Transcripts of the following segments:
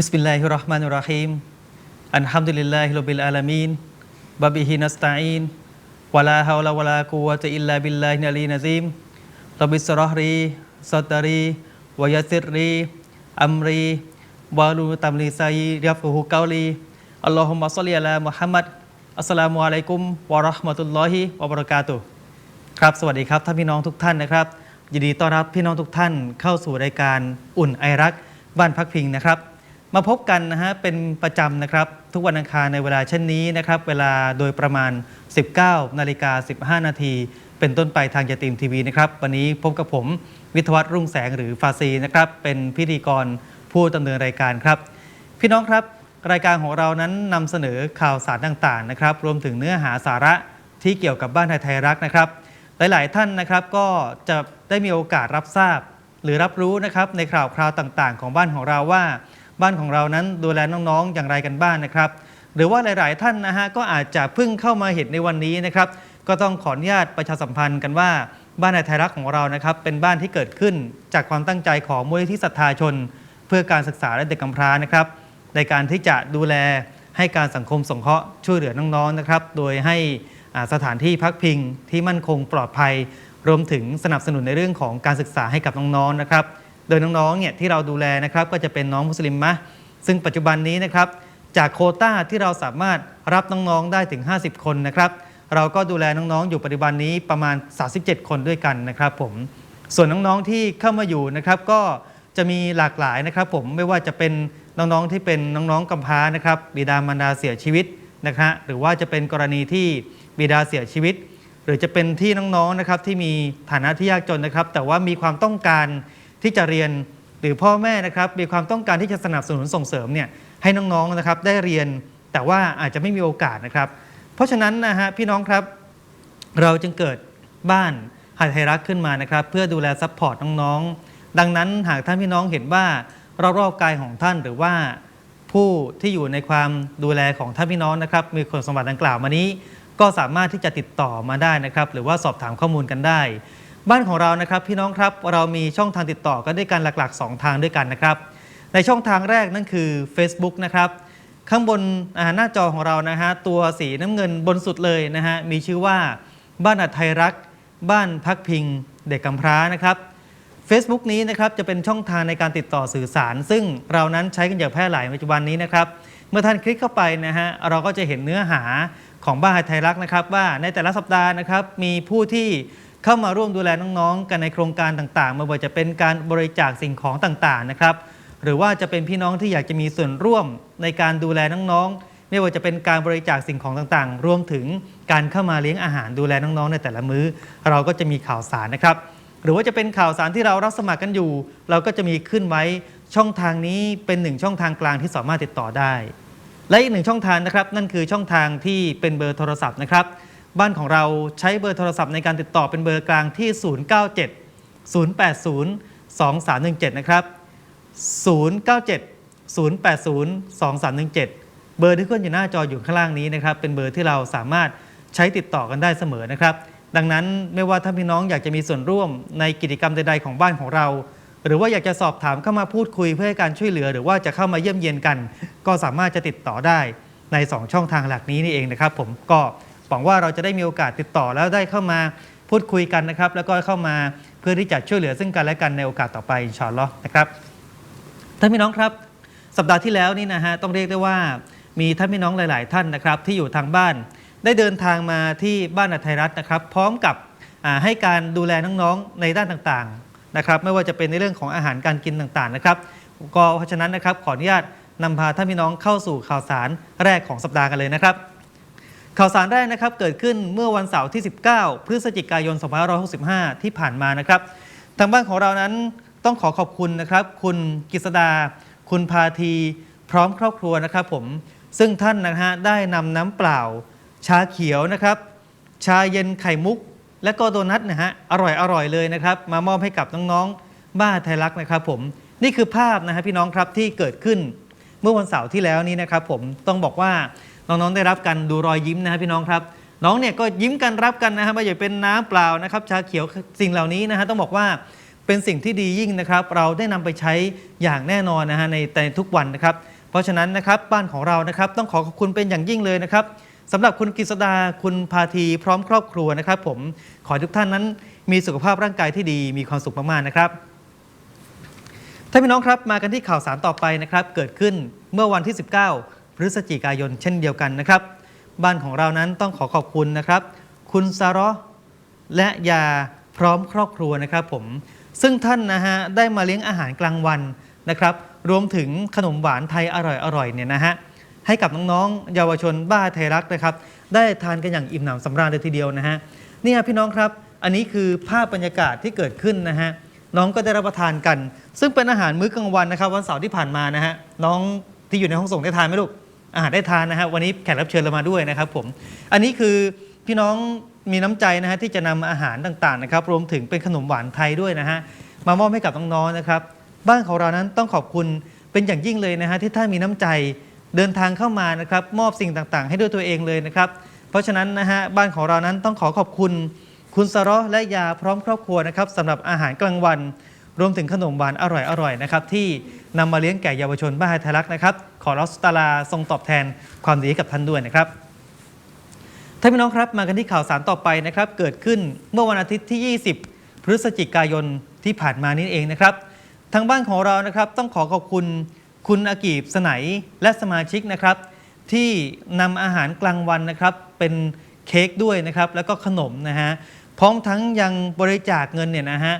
บิสมิลลาฮิรเราะห์มานิรเราะฮีมอัลฮัมดุลิลลาฮิร็อบบิลอาลามีนบะบิฮินัสตะอีนวะลาฮาวลาวะลากุวะตะอิลลาบิลลาฮิลอะลีนะซีมรบิสรอฮรีซอดรีวะยะซิรีอัมรีวะลูตัมลิซัยยัฟฮูกาลีอัลลอฮุมะศ็อลลิอะลามุฮัมมัดอัสสลามุอะลัยกุมวะเราะห์มะตุลลอฮิวะบะเราะกาตุครับสวัสดีครับท่านพี่น้องทุกท่านนะครับยินดีต้อนรับพี่น้องทุกท่านเข้าสู่รายการอุ่นไอรักบ้านพักพิงนะครับ มาพบกันนะฮะเป็นประจำนะครับ ทุกวันอังคารในเวลาเช่นนี้นะครับ เวลาโดยประมาณ 19นาฬิกา15 นาที เป็นต้นไปทางยาตีมทีวีนะครับ วันนี้พบกับผมวิทยวัฒน์รุ่งแสงหรือฟาซีนะครับ เป็นพิธีกรผู้ดำเนินรายการครับ พี่น้องครับ รายการของเรานั้นนำเสนอข่าวสารต่างๆนะครับ รวมถึงเนื้อหาสาระที่เกี่ยวกับบ้านไทยไทยรักนะครับ หลายๆ ท่านนะครับก็จะได้มีโอกาสรับทราบ หรือรับรู้นะครับในข่าวคราวต่างๆ ของบ้านของเราว่า บ้านของเรานั้นดูแลน้องๆ อย่างไรกันบ้างนะครับ หรือว่าหลายๆท่านนะฮะก็อาจจะเพิ่งเข้ามาเห็นในวันนี้นะครับ ก็ต้องขออนุญาตประชาสัมพันธ์กันว่าบ้านในไทยรักของเรานะครับ เป็นบ้านที่เกิดขึ้นจากความตั้งใจของมูลนิธิศรัทธาชน เพื่อการศึกษาและเด็กกำพร้านะครับ ในการที่จะดูแลให้การสังคมสงเคราะห์ช่วยเหลือน้องๆนะครับ โดยให้สถานที่พักพิงที่มั่นคงปลอดภัย รวมถึงสนับสนุนในเรื่องของการศึกษาให้กับน้องๆนะครับ โดยน้องๆเนี่ยที่เราดูแลนะครับก็จะเป็นน้องมุสลิมมะซึ่งปัจจุบันนี้นะครับจากโคต้าที่เราสามารถรับน้องๆได้ถึง 50 คนนะครับเราก็ดูแลน้องๆ อยู่ปัจจุบันนี้ประมาณ 37 คนด้วยกันนะครับผมส่วนน้องๆที่เข้ามาอยู่นะครับก็จะมีหลากหลายนะครับผมไม่ว่าจะเป็นน้องๆที่เป็นน้องๆกำพร้านะครับบิดามารดาเสียชีวิตนะฮะหรือว่าจะเป็นกรณีที่บิดาเสียชีวิต หรือจะเป็นที่น้องๆนะครับที่มีฐานะที่ยากจนนะครับ แต่ว่ามีความต้องการ ที่จะเรียนหรือพ่อแม่นะครับมีความต้องการที่จะสนับสนุนส่งเสริมเนี่ยให้น้องๆนะครับได้เรียนแต่ว่าอาจจะไม่มีโอกาสนะครับ เพราะฉะนั้นนะฮะพี่น้องครับเราจึงเกิดบ้านหาไทยรักขึ้นมานะครับ เพื่อดูแลซัพพอร์ตน้องๆ ดังนั้นหากท่านพี่น้องเห็นว่ารอบๆกายของท่านหรือว่าผู้ที่อยู่ในความดูแลของท่านพี่น้องนะครับ มีคุณสมบัติดังกล่าวมานี้ ก็สามารถที่จะติดต่อมาได้นะครับ หรือว่าสอบถามข้อมูลกันได้ บ้านของเรานะครับพี่น้องครับเรามีช่องทางติดต่อกันด้วยกันหลัก ๆ 2 ทางด้วยกันนะครับ ในช่องทางแรกนั่นคือ Facebook นะครับข้างบนหน้าจอของเรานะฮะตัวสีน้ำเงินบนสุดเลยนะฮะมีชื่อว่าบ้านอัดไทยรัก บ้านพักพิง เด็กกำพร้านะครับ Facebook นี้นะครับจะเป็นช่องทางในการติดต่อสื่อสาร ซึ่งเรานั้นใช้กันอย่างแพร่หลายในปัจจุบันนี้นะครับ เมื่อท่านคลิกเข้าไปนะฮะเราก็จะเห็นเนื้อหาของบ้านไทยรักนะครับ ว่าในแต่ละสัปดาห์นะครับมีผู้ที่ เข้ามาร่วมดูแลน้องๆ กันในโครงการต่างๆไม่ว่าจะเป็นการบริจาคสิ่งของต่างๆนะครับ หรือว่าจะเป็นพี่น้องที่อยากจะมีส่วนร่วมในการดูแลน้องๆ ไม่ว่าจะเป็นการบริจาคสิ่งของต่างๆ รวมถึงการเข้ามาเลี้ยงอาหารดูแลน้องๆ ในแต่ละมื้อ เราก็จะมีข่าวสารนะครับ หรือว่าจะเป็นข่าวสารที่เรารับสมัครกันอยู่ เราก็จะมีขึ้นไว้ช่องทางนี้เป็นหนึ่งช่องทางกลางที่สามารถติดต่อได้ และอีกหนึ่งช่องทางนะครับ นั่นคือช่องทางที่เป็นเบอร์โทรศัพท์นะครับ บ้านของเราใช้เบอร์โทรศัพท์ในการติดต่อเป็นเบอร์กลางที่ 097 080 2317 นะครับ 097 080 2317 เบอร์ที่ขึ้นอยู่หน้าจออยู่ข้างล่างนี้นะครับ เป็นเบอร์ที่เราสามารถใช้ติดต่อกันได้เสมอนะครับ ดังนั้นไม่ว่าท่านพี่น้องอยากจะมีส่วนร่วมในกิจกรรมใดๆของบ้านของเรา หรือว่าอยากจะสอบถามเข้ามาพูดคุยเพื่อให้การช่วยเหลือ หรือว่าจะเข้ามาเยี่ยมเยียนกัน ก็สามารถจะติดต่อได้ใน 2 ช่องทางหลักนี้นี่เองนะครับ ผมก็ หวังว่าเราจะได้มีโอกาสติดต่อแล้วได้เข้ามาพูดคุยกันนะครับ แล้วก็เข้ามาเพื่อที่จะช่วยเหลือซึ่งกันและกันในโอกาสต่อไปอินชอัลลอนะครับท่านพี่น้องครับสัปดาห์ที่แล้วนี่นะฮะต้องเรียกได้ว่ามีท่านพี่น้องหลาย ๆ ท่านนะครับ ที่อยู่ทางบ้าน ได้เดินทางมาที่บ้านอัทไทยรัฐนะครับ พร้อมกับให้การดูแลน้อง ๆ ในด้านต่าง ๆ นะครับ ไม่ว่าจะเป็นในเรื่องของอาหารการกินต่าง ๆ นะครับ ก็เพราะฉะนั้นนะครับขออนุญาตนำพาท่านพี่น้องเข้าสู่ข่าวสารแรกของสัปดาห์กันเลยนะครับ ข่าวสารแรกนะครับเกิดขึ้นเมื่อวันเสาร์ที่ 19 พฤศจิกายน 2565 ที่ผ่านมานะครับ ทางบ้านของเรานั้นต้องขอขอบคุณนะครับ คุณกิษดา คุณพาที พร้อมครอบครัวนะครับผมซึ่งท่านนะฮะได้นำน้ำเปล่า ชาเขียวนะครับ ชาเย็นไข่มุก และก็โดนัทนะฮะอร่อยอร่อยเลยนะครับ มามอบให้กับน้องๆ บ้านไทยรักนะครับผมนี่คือภาพนะฮะพี่น้องครับที่เกิดขึ้นเมื่อวันเสาร์ที่แล้วนี้นะครับ ผมต้องบอกว่า น้องๆได้รับกันดูรอยยิ้มนะฮะพี่น้องครับน้องเนี่ยก็ยิ้มกันรับกันนะฮะไม่ว่าเป็นน้ำเปล่านะครับชาเขียวสิ่งเหล่านี้นะฮะต้องบอกว่าเป็นสิ่งที่ดียิ่งนะครับ เราได้นำไปใช้อย่างแน่นอนนะฮะในในทุกวันนะครับ เพราะฉะนั้นนะครับบ้านของเรานะครับต้องขอขอบคุณเป็นอย่างยิ่งเลยนะครับสำหรับคุณกฤษดาคุณพาทีพร้อมครอบครัวนะครับ ผมขอทุกท่านนั้นมีสุขภาพร่างกายที่ดีมีความสุขมากๆนะครับท่านพี่น้องครับมากันที่ข่าวสารต่อไปนะครับ เกิดขึ้นเมื่อวันที่ 19 ฤศจิกายนเช่นเดียวกันนะครับ บ้านของเรานั้นต้องขอขอบคุณนะครับ คุณซาระและยาพร้อมครอบครัวนะครับผม ซึ่งท่านนะฮะได้มาเลี้ยงอาหารกลางวันนะครับ รวมถึงขนมหวานไทยอร่อยๆเนี่ยนะฮะให้กับน้องๆเยาวชนบ้าไทยรักนะครับ ได้ทานกันอย่างอิ่มหนำสำราญเลยทีเดียวนะฮะนี่ยพี่น้องครับ อันนี้คือภาพบรรยากาศที่เกิดขึ้นนะฮะน้องก็ได้รับประทานกัน ซึ่งเป็นอาหารมื้อกลางวันนะครับ วันเสาร์ที่ผ่านมานะฮะน้องที่อยู่ในห้องส่งได้ทานไหมลูก อาหารได้ทานนะฮะวันนี้แขกรับเชิญเรามาด้วยนะครับผมอันนี้คือพี่น้องมีน้ำใจนะฮะที่จะนำอาหารต่างๆนะครับรวมถึงเป็นขนมหวานไทยด้วยนะฮะมามอบให้กับน้องๆนะครับ บ้านของเรานั้นต้องขอบคุณเป็นอย่างยิ่งเลยนะฮะที่ท่านมีน้ำใจเดินทางเข้ามานะครับมอบสิ่งต่างๆ ให้ด้วยตัวเองเลยนะครับ เพราะฉะนั้นนะฮะบ้านของเรานั้นต้องขอขอบคุณ คุณสะเระและยาพร้อมครอบครัวนะครับสำหรับอาหารกลางวัน รวมถึงขนมหวานอร่อยๆนะครับที่นำมาเลี้ยงแก่เยาวชนบ้านไทยรักนะครับ ขอรัสตาลาทรงตอบแทนความดีให้กับท่านด้วยนะครับท่านพี่น้องครับมากันที่ข่าวสารต่อไปนะครับ เกิดขึ้นเมื่อวันอาทิตย์ที่ 20 พฤศจิกายนที่ผ่านมานี้เองนะครับ ทางบ้านของเรานะครับต้องขอขอบคุณคุณอากีบสไนยและสมาชิกนะครับ ที่นำอาหารกลางวันนะครับ เป็นเค้กด้วยนะครับ แล้วก็ขนมนะฮะพร้อมทั้งยังบริจาคเงินเนี่ยนะฮะ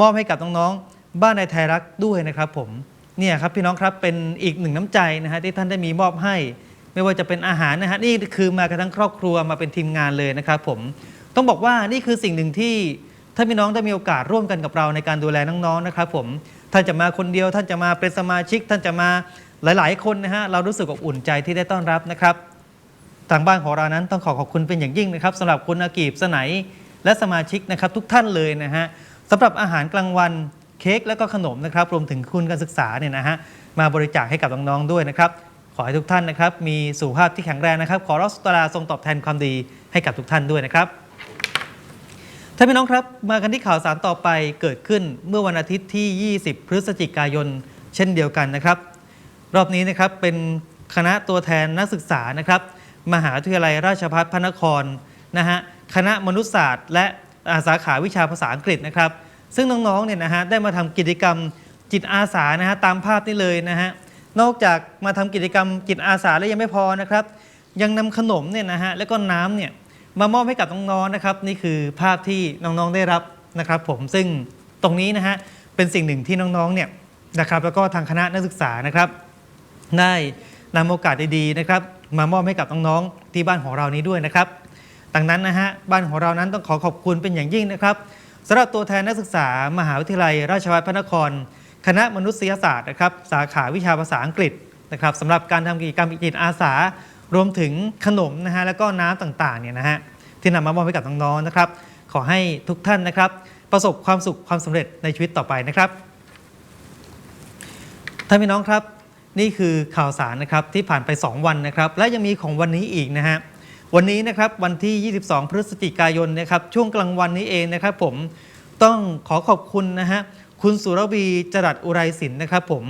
มอบให้กับน้องๆบ้านในไทยรักด้วยนะครับผมเนี่ยครับพี่น้องครับเป็นอีกหนึ่งน้ำใจนะฮะที่ท่านได้มีมอบให้ ไม่ว่าจะเป็นอาหารนะฮะนี่คือมากันทั้งครอบครัวมาเป็นทีมงานเลยนะครับผมต้องบอกว่านี่คือสิ่งหนึ่งที่ท่านพี่น้องได้มีโอกาสร่วมกันกับเราในการดูแลน้องๆนะครับผมท่านจะมาคนเดียวท่านจะมาเป็นสมาชิก ท่านจะมาหลาย ๆ คนนะฮะเรารู้สึกอบอุ่นใจที่ได้ต้อนรับนะครับทางบ้านของเรานั้นต้องขอขอบคุณเป็นอย่างยิ่งนะครับสำหรับคุณอากีบสไนยและสมาชิกนะครับทุกท่านเลยนะฮะ สำหรับอาหารกลางวันเค้กและก็ขนมนะครับรวมถึงคุณการศึกษาเนี่ยนะฮะมาบริจาคให้กับน้องๆด้วยนะครับ ขอให้ทุกท่านนะครับ มีสุขภาพที่แข็งแรงนะครับ ขอรัสตราทรงตอบแทนความดีให้กับทุกท่านด้วยนะครับท่านพี่น้องครับมากันที่ข่าวสารต่อไปเกิดขึ้นเมื่อวันอาทิตย์ที่ 20 พฤศจิกายน เช่นเดียวกันนะครับ รอบนี้นะครับเป็นคณะตัวแทนนักศึกษานะครับ มหาวิทยาลัยราชภัฏพระนครนะฮะคณะมนุษยศาสตร์ และ สาขาวิชาภาษาอังกฤษนะครับ ซึ่งน้องๆเนี่ยนะฮะได้มาทำกิจกรรมจิตอาสานะฮะตามภาพนี้เลยนะฮะนอกจากมาทำกิจกรรมจิตอาสาแล้วยังไม่พอนะครับ ยังนำขนมเนี่ยนะฮะแล้วก็น้ำเนี่ยมามอบให้กับน้องๆนะครับ นี่คือภาพที่น้องๆได้รับนะครับ ผมซึ่งตรงนี้นะฮะเป็นสิ่งหนึ่งที่น้องๆเนี่ยนะครับ แล้วก็ทางคณะนักศึกษานะครับ ได้นำโอกาสดีๆนะครับ มามอบให้กับน้องๆที่บ้านของเรานี้ด้วยนะครับ ดังนั้นนะฮะบ้านของเรานั้นต้องขอขอบคุณเป็นอย่างยิ่งนะครับสำหรับตัวแทนนักศึกษามหาวิทยาลัย ราชภัฏพระนคร คณะมนุษยศาสตร์นะครับสาขาวิชาภาษาอังกฤษนะครับสำหรับการทำกิจกรรมจิตอาสารวมถึงขนมนะฮะแล้วก็น้ำต่างๆเนี่ยนะฮะที่นำมามอบให้กับน้องๆนะครับ ขอให้ทุกท่านนะครับ ประสบความสุขความสำเร็จในชีวิตต่อไปนะครับท่านพี่น้องครับ นี่คือข่าวสารนะครับที่ผ่านไป 2 วันนะครับ และยังมีของวันนี้อีกนะฮะ วันนี้นะครับวันที่ 22 พฤศจิกายนนะครับช่วงกลางวันนี้เองนะครับ ผมต้องขอขอบคุณนะฮะคุณสุรวีจรัสอุไรศิลป์นะครับ ผม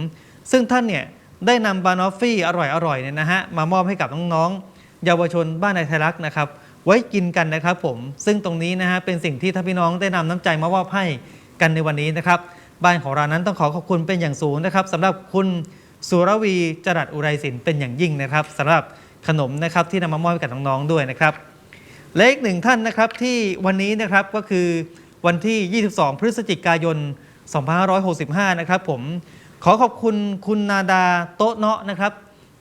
ซึ่งท่านเนี่ยได้นำบานอฟฟี่อร่อยๆเนี่ยนะฮะมามอบให้กับน้องๆเยาวชนบ้านนายไทยรักนะครับ ไว้กินกันนะครับผมซึ่งตรงนี้นะฮะเป็นสิ่งที่ท่านพี่น้องได้นำน้ำใจมามอบให้กันในวันนี้นะครับ บ้านของเรานั้นต้องขอขอบคุณเป็นอย่างสูงนะครับสำหรับคุณสุรวีจรัสอุไรศิลป์เป็นอย่างยิ่งนะครับสำหรับ ขนมนะครับที่นำมามอบให้กับน้องๆด้วยนะครับและอีกหนึ่งท่านนะครับที่วันนี้นะครับก็คือวันที่ 22 พฤศจิกายน 2565 นะครับผมขอขอบคุณคุณนาดาโตเนาะนะครับ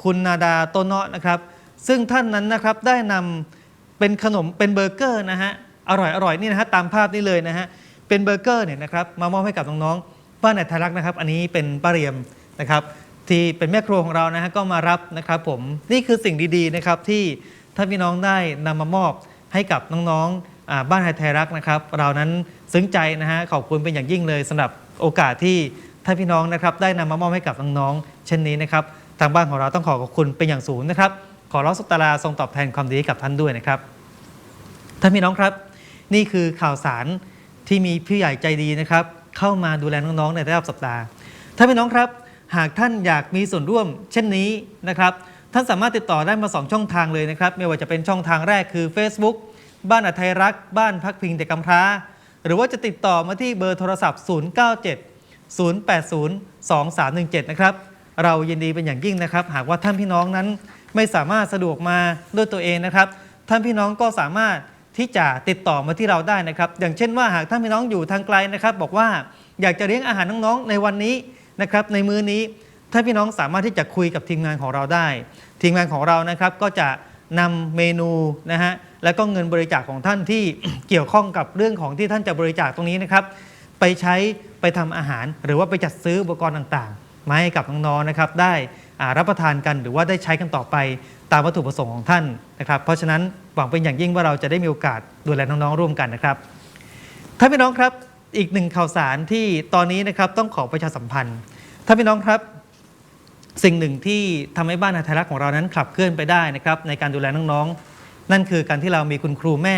คุณนาดาโตเนาะนะครับ ซึ่งท่านนั้นนะครับได้นำเป็นขนมเป็นเบอร์เกอร์นะฮะอร่อยอร่อยนี่นะฮะตามภาพนี้เลยนะฮะเป็นเบอร์เกอร์เนี่ยนะครับมามอบให้กับน้องๆบ้านในไทยรักนะครับ อันนี้เป็นป้าเรียมนะครับ ที่เป็นแม่ครัวของเรานะฮะก็มารับนะครับผมนี่คือสิ่งดีๆนะครับที่ท่านพี่น้องได้นำมามอบให้กับน้องๆอ่าบ้านไทยไทยรักนะครับ เรานั้นซึ้งใจนะฮะขอบคุณเป็นอย่างยิ่งเลยสำหรับโอกาสที่ท่านพี่น้องนะครับได้นำมามอบให้กับน้องๆเช่นนี้นะครับทางบ้านของเราต้องขอขอบคุณเป็นอย่างสูงนะครับ ขอร้องสุตราทรงตอบแทนความดีให้กับท่านด้วยนะครับ ท่านพี่น้องครับ นี่คือข่าวสารที่มีผู้ใหญ่ใจดีนะครับ เข้ามาดูแลน้องๆในรอบสัปดาห์ท่านพี่น้องครับ หากท่านอยากมีส่วนร่วมเช่นนี้นะครับ ท่านสามารถติดต่อได้มา 2 ช่องทางเลยนะครับ ไม่ว่าจะเป็นช่องทางแรกคือ Facebook บ้านอาไทยรัก บ้านพักพิงเด็กกำพร้า หรือว่าจะติดต่อมาที่เบอร์โทรศัพท์ 097 080 2317 นะครับ เรายินดีเป็นอย่างยิ่งนะครับ หากว่าท่านพี่น้องนั้นไม่สามารถสะดวกมาด้วยตัวเองนะครับ ท่านพี่น้องก็สามารถที่จะติดต่อมาที่เราได้นะครับ อย่างเช่นว่าหากท่านพี่น้องอยู่ทางไกลนะครับ บอกว่าอยากจะเลี้ยงอาหารน้องๆ ในวันนี้ นะครับในมื้อนี้ท่าพี่น้องสามารถที่จะคุยกับทีมงานของเราได้ ทีมงานของเรานะครับก็จะนำเมนูนะฮะแล้วก็เงินบริจาคของท่านที่เกี่ยวข้องกับเรื่องของที่ท่านจะบริจาคตรงนี้นะครับ ไปใช้ไปทำอาหาร หรือว่าไปจัดซื้ออุปกรณ์ต่างๆมาให้กับน้องๆนะครับ ได้รับประทานกันหรือว่าได้ใช้กันต่อไปตามวัตถุประสงค์ของท่านนะครับ เพราะฉะนั้นหวังเป็นอย่างยิ่งว่าเราจะได้มีโอกาสดูแลน้องๆร่วมกันนะครับท่านพี่น้องครับ อีกหนึ่งข่าวสารที่ตอนนี้นะครับต้องขอประชาสัมพันธ์ท่านพี่น้องครับ สิ่งหนึ่งที่ทำให้บ้านอาไทยรักของเรานั้นขับเคลื่อนไปได้นะครับในการดูแลน้องๆ นั่นคือการที่เรามีคุณครูแม่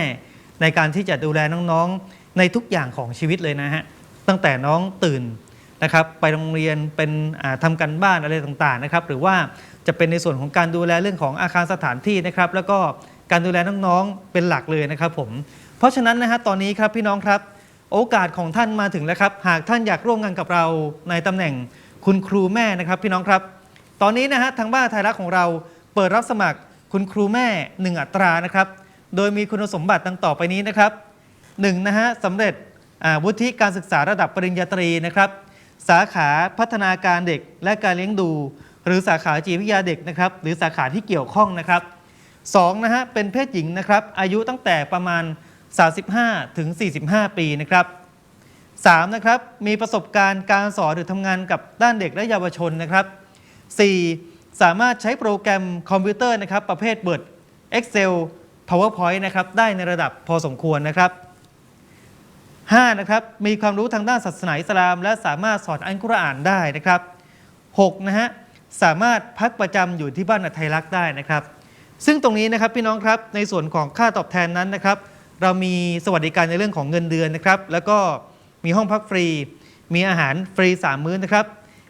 ในการที่จะดูแลน้องๆ ในทุกอย่างของชีวิตเลยนะฮะตั้งแต่น้องตื่นนะครับไปโรงเรียนเป็นอ่าทำกันบ้านอะไรต่างๆนะครับหรือว่าจะเป็นในส่วนของการดูแลเรื่องของอาคารสถานที่นะครับแล้วก็การดูแลน้องๆเป็นหลักเลยนะครับผมเพราะฉะนั้นนะฮะตอนนี้ครับพี่น้องครับ โอกาสของท่านมาถึงแล้วครับ หากท่านอยากร่วมงานกับเราในตำแหน่งคุณครูแม่นะครับพี่น้องครับ ตอนนี้นะฮะทางบ้านไทยรัฐของเราเปิดรับสมัครคุณครูแม่ 1 อัตรานะครับ โดยมีคุณสมบัติดังต่อไปนี้นะครับ1นะฮะสำเร็จวุฒิการศึกษาระดับปริญญาตรีนะครับ สาขาพัฒนาการเด็กและการเลี้ยงดู หรือสาขาจิตวิทยาเด็กนะครับ หรือสาขาที่เกี่ยวข้องนะครับ2นะฮะเป็นเพศหญิงนะครับ อายุตั้งแต่ประมาณ 35 ถึง 45 ปีนะครับ 3 นะครับมีประสบการณ์การสอนหรือทำงานกับด้านเด็กและเยาวชนนะครับ 4. สามารถใช้โปรแกรมคอมพิวเตอร์นะครับ ประเภท Word Excel PowerPoint นะครับได้ในระดับพอสมควรนะครับ 5. นะครับมีความรู้ทางด้านศาสนาอิสลาม และสามารถสอนอัลกุรอานได้นะครับ 6. นะฮะสามารถพักประจำอยู่ที่บ้านอัไทยรักษ์ได้นะครับ ซึ่งตรงนี้นะครับพี่น้องครับในส่วนของค่าตอบแทนนั้นนะครับ เรามีสวัสดิการในเรื่องของเงินเดือนนะครับ แล้วก็มีห้องพักฟรี มีอาหารฟรี 3 มื้อนะครับ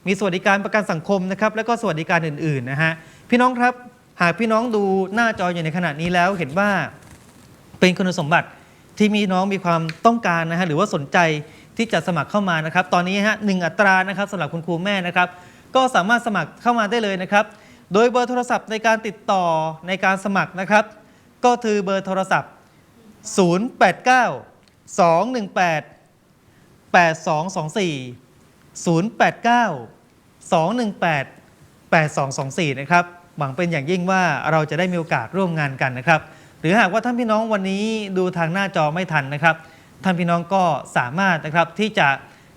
มีสวัสดิการประกันสังคมนะครับ แล้วก็สวัสดิการอื่นๆนะฮะ พี่น้องครับ หากพี่น้องดูหน้าจออยู่ในขณะนี้แล้วเห็นว่าเป็นคุณสมบัติที่มีน้องมีความต้องการนะฮะหรือว่าสนใจที่จะสมัครเข้ามานะครับ ตอนนี้ฮะหนึ่งอัตรานะครับสำหรับคุณครูแม่นะครับ ก็สามารถสมัครเข้ามาได้เลยนะครับ โดยเบอร์โทรศัพท์ในการติดต่อในการสมัครนะครับ ก็คือเบอร์โทรศัพท์ 089 218 8224 089 218 8224 นะครับ หวังเป็นอย่างยิ่งว่าเราจะได้มีโอกาสร่วมงานกันนะครับ หรือหากว่าท่านพี่น้องวันนี้ดูทางหน้าจอไม่ทันนะครับ ท่านพี่น้องก็สามารถนะครับที่จะ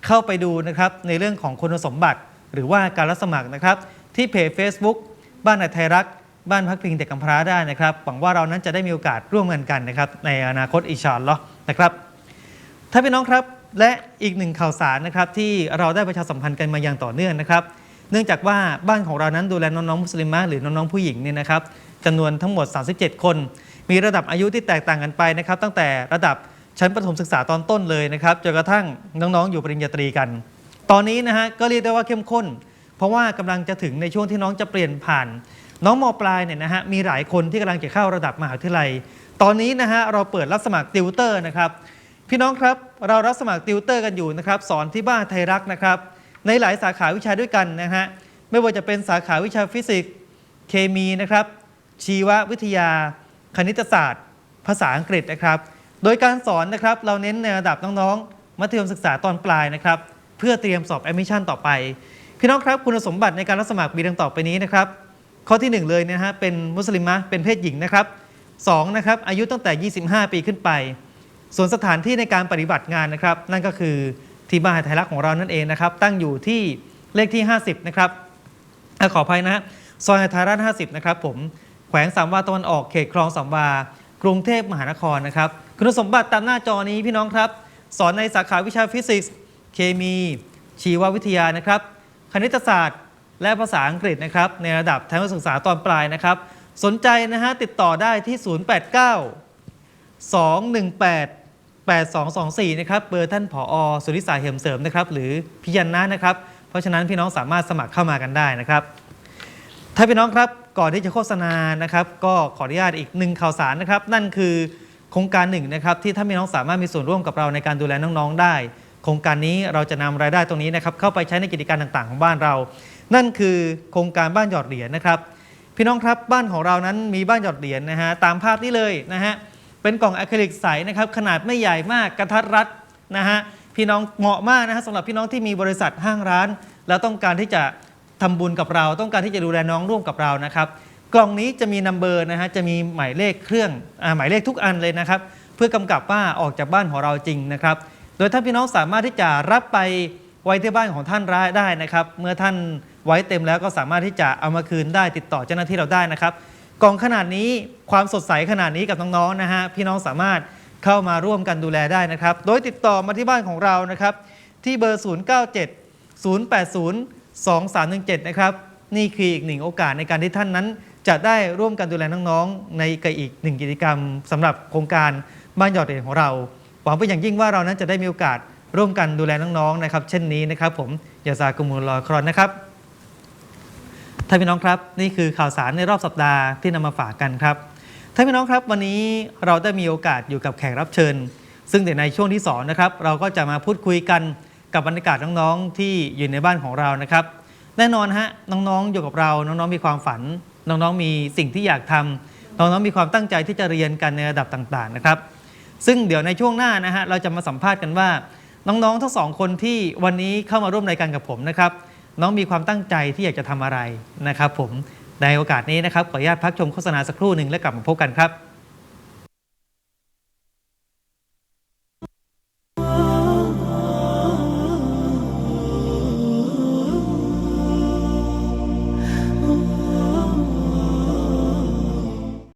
เข้าไปดูนะครับในเรื่องของคุณสมบัติ หรือว่าการรับสมัครนะครับ ที่เพจ Facebook บ้านอาไทยรัก บ้านพักพิงเด็กกำพร้าได้นะครับหวังว่าเรานั้นจะได้มีโอกาสร่วมงานกันนะครับในอนาคตอิชอัลลอนะครับท่าพี่น้องครับและอีกหนึ่งข่าวสารนะครับที่เราได้ประชาสัมพันธ์กันมาอย่างต่อเนื่องนะครับ เนื่องจากว่าบ้านของเรานั้นดูแลน้องๆมุสลิมะหรือน้องๆผู้หญิงเนี่ยนะครับจำนวนทั้งหมด 37 คน มีระดับอายุที่แตกต่างกันไปนะครับ ตั้งแต่ระดับชั้นประถมศึกษาตอนต้นเลยนะครับจนกระทั่งน้องๆ อยู่ปริญญาตรีกัน ตอนนี้นะฮะก็เรียกได้ว่าเข้มข้น เพราะว่ากำลังจะถึงในช่วงที่น้องจะเปลี่ยนผ่าน น้องมปลายเนี่ยนะฮะมีหลายคนที่กำลังจะเข้าระดับมหาวิทยาลัย ตอนนี้นะฮะเราเปิดรับสมัครติวเตอร์นะครับ พี่น้องครับเรารับสมัครติวเตอร์กันอยู่นะครับสอนที่บ้านไทยรักนะครับ ในหลายสาขาวิชาด้วยกันนะฮะไม่ว่าจะเป็นสาขาวิชาฟิสิกส์เคมีนะครับ ชีววิทยา คณิตศาสตร์ ภาษาอังกฤษนะครับ โดยการสอนนะครับเราเน้นในระดับน้องๆมัธยมศึกษาตอนปลายนะครับเพื่อเตรียมสอบแอดมิชชั่นต่อไป พี่น้องครับคุณสมบัติในการรับสมัครมีดังต่อไปนี้นะครับ ข้อที่หนึ่งเลยนะฮะเป็นมุสลิมะเป็นเพศหญิงนะครับสองนะครับอายุตั้งแต่ 25 ปีขึ้นไป ส่วนสถานที่ในการปฏิบัติงานนะครับ นั่นก็คือที่บ้านไทยรักของเรานั่นเองนะครับ ตั้งอยู่ที่เลขที่ 50 นะครับขออภัยนะฮะซอยไทยรัฐ50 นะครับผมแขวงสามวาตะวันออกเขตคลองสามวากรุงเทพมหานครนะครับคุณสมบัติตามหน้าจอนี้พี่น้องครับ สอนในสาขาวิชาฟิสิกส์ เคมี ชีววิทยานะครับ คณิตศาสตร์ และภาษาอังกฤษนะครับในระดับทัศนศึกษาตอนปลายนะครับ สนใจนะฮะติดต่อได้ที่ 089 218 8224 นะครับเบอร์ท่านผอสุริสาเหมเสริมนะครับหรือพิยันนะนะครับ เพราะฉะนั้นพี่น้องสามารถสมัครเข้ามากันได้นะครับ ถ้าพี่น้องครับก่อนที่จะโฆษณานะครับ ก็ขออนุญาตอีกหนึ่งข่าวสารนะครับ นั่นคือโครงการหนึ่งนะครับที่ถ้าพี่น้องสามารถมีส่วนร่วมกับเราในการดูแลน้องๆได้ โครงการนี้เราจะนำรายได้ตรงนี้นะครับเข้าไปใช้ในกิจการต่างๆ ของบ้านเรา นั่นคือโครงการบ้านหยอดเหรียญนะครับ พี่น้องครับบ้านของเรานั้นมีบ้านหยอดเหรียญนะฮะตามภาพนี้เลยนะฮะเป็นกล่องอะคริลิกใสนะครับขนาดไม่ใหญ่มากกระทัดรัดนะฮะพี่น้องเหมาะมากนะฮะสำหรับพี่น้องที่มีบริษัทห้างร้าน แล้วต้องการที่จะทำบุญกับเรา ต้องการที่จะดูแลน้องร่วมกับเรานะครับ กล่องนี้จะมีนัมเบอร์นะฮะจะมีหมายเลขเครื่องอหมายเลขทุกอันเลยนะครับ เพื่อกำกับว่าออกจากบ้านของเราจริงนะครับ โดยท่านพี่น้องสามารถที่จะรับไปไว้ที่บ้านของท่านได้นะครับ เมื่อท่าน ไว้เต็มแล้วก็สามารถที่จะเอามาคืนได้ติดต่อเจ้าหน้าที่เราได้นะครับกล่องขนาดนี้ความสดใสขนาดนี้กับน้องๆนะฮะพี่น้องสามารถเข้ามาร่วมกันดูแลได้นะครับ โดยติดต่อมาที่บ้านของเรานะครับ ที่เบอร์ 097 080 2317 นะครับนี่คืออีกหนึ่งโอกาสในการที่ท่านนั้น จะได้ร่วมกันดูแลน้องๆ ในอีกหนึ่งกิจกรรมสำหรับโครงการบ้านหยอดเหรียญของเรา หวังเป็นอย่างยิ่งว่าเรานั้นจะได้มีโอกาสร่วมกันดูแลน้องๆนะครับ เช่นนี้นะครับ ผมยาซากุมุลลอครอนนะครับ ท่านพี่น้องครับ นี่คือข่าวสารในรอบสัปดาห์ที่นำมาฝากกันครับท่านพี่น้องครับวันนี้เราได้มีโอกาสอยู่กับแขกรับเชิญ ซึ่งเดี๋ยวในช่วงที่สองนะครับเราก็จะมาพูดคุยกันกับบรรยากาศน้องๆที่อยู่ในบ้านของเรานะครับ แน่นอนฮะน้องๆอยู่กับเราน้องๆมีความฝัน น้องๆมีสิ่งที่อยากทำน้องๆมีความตั้งใจที่จะเรียนกันในระดับต่างๆนะครับ ซึ่งเดี๋ยวในช่วงหน้านะฮะเราจะมาสัมภาษณ์กันว่า น้องๆทั้งสองคนที่วันนี้เข้ามาร่วมรายการกับผมนะครับ น้องมีความตั้งใจที่อยากจะทำอะไรนะครับผมในโอกาสนี้นะครับขออนุญาตพักชมโฆษณาสักครู่หนึ่งแล้วกลับมาพบกันครับ